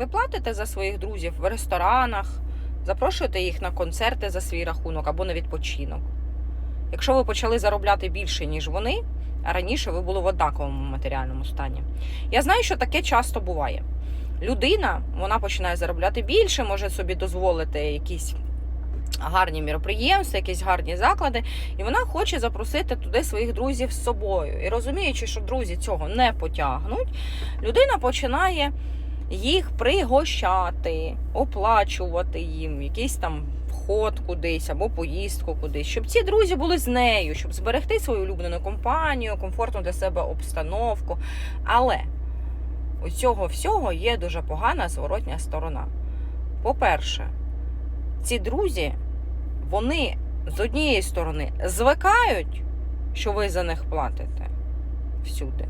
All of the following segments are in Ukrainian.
Ви платите за своїх друзів в ресторанах, запрошуєте їх на концерти за свій рахунок або на відпочинок. Якщо ви почали заробляти більше, ніж вони, а раніше ви були в однаковому матеріальному стані. Я знаю, що таке часто буває. Людина вона починає заробляти більше, може собі дозволити якісь гарні міроприємства, якісь гарні заклади, і вона хоче запросити туди своїх друзів з собою. І розуміючи, що друзі цього не потягнуть, людина починає їх пригощати, оплачувати їм якийсь там вход кудись або поїздку кудись, щоб ці друзі були з нею, щоб зберегти свою улюблену компанію, комфортну для себе обстановку. Але у цього всього є дуже погана зворотня сторона. По-перше, ці друзі, вони з однієї сторони звикають, що ви за них платите всюди.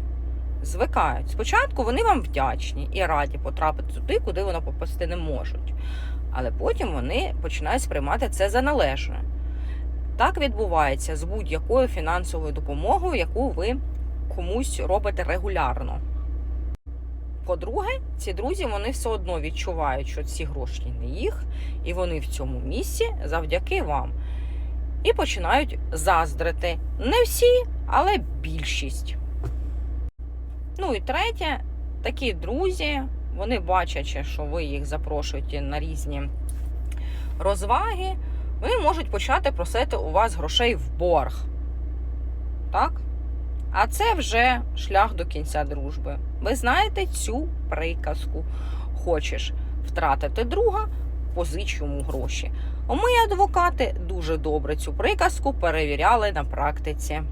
Звикають. Спочатку вони вам вдячні і раді потрапити туди, куди вони попасти не можуть. Але потім вони починають сприймати це за належне. Так відбувається з будь-якою фінансовою допомогою, яку ви комусь робите регулярно. По-друге, ці друзі вони все одно відчувають, що ці гроші не їх, і вони в цьому місці завдяки вам. І починають заздрити. Не всі, але більшість. Ну і третє, такі друзі, вони бачачи, що ви їх запрошуєте на різні розваги, вони можуть почати просити у вас грошей в борг. Так? А це вже шлях до кінця дружби. Ви знаєте цю приказку. Хочеш втратити друга, позич йому гроші. Ми, адвокати, дуже добре цю приказку перевіряли на практиці.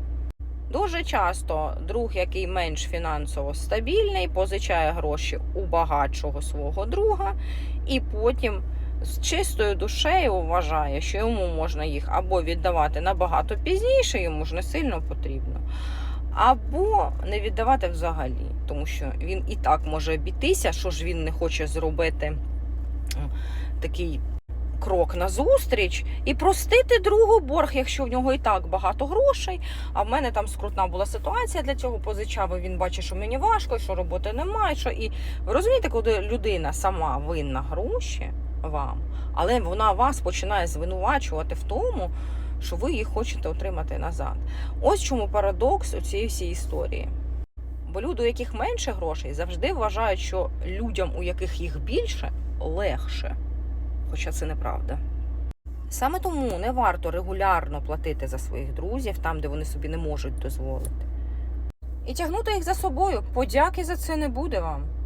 Дуже часто друг, який менш фінансово стабільний, позичає гроші у багатшого свого друга, і потім з чистою душею вважає, що йому можна їх або віддавати набагато пізніше, йому ж не сильно потрібно, або не віддавати взагалі, тому що він і так може обійтися, що ж він не хоче зробити такий крок назустріч і простити другу борг, якщо в нього і так багато грошей. А в мене там скрутна була ситуація для цього позичав. і Він бачить, що мені важко, що роботи немає. Що і ви розумієте, коли людина сама винна гроші вам, але вона вас починає звинувачувати в тому, що ви їх хочете отримати назад. Ось чому парадокс у цієї всієї історії. Бо люди, у яких менше грошей, завжди вважають, що людям, у яких їх більше, легше. Хоча це неправда. Саме тому не варто регулярно платити за своїх друзів там, де вони собі не можуть дозволити. І тягнути їх за собою. Подяки за це не буде вам.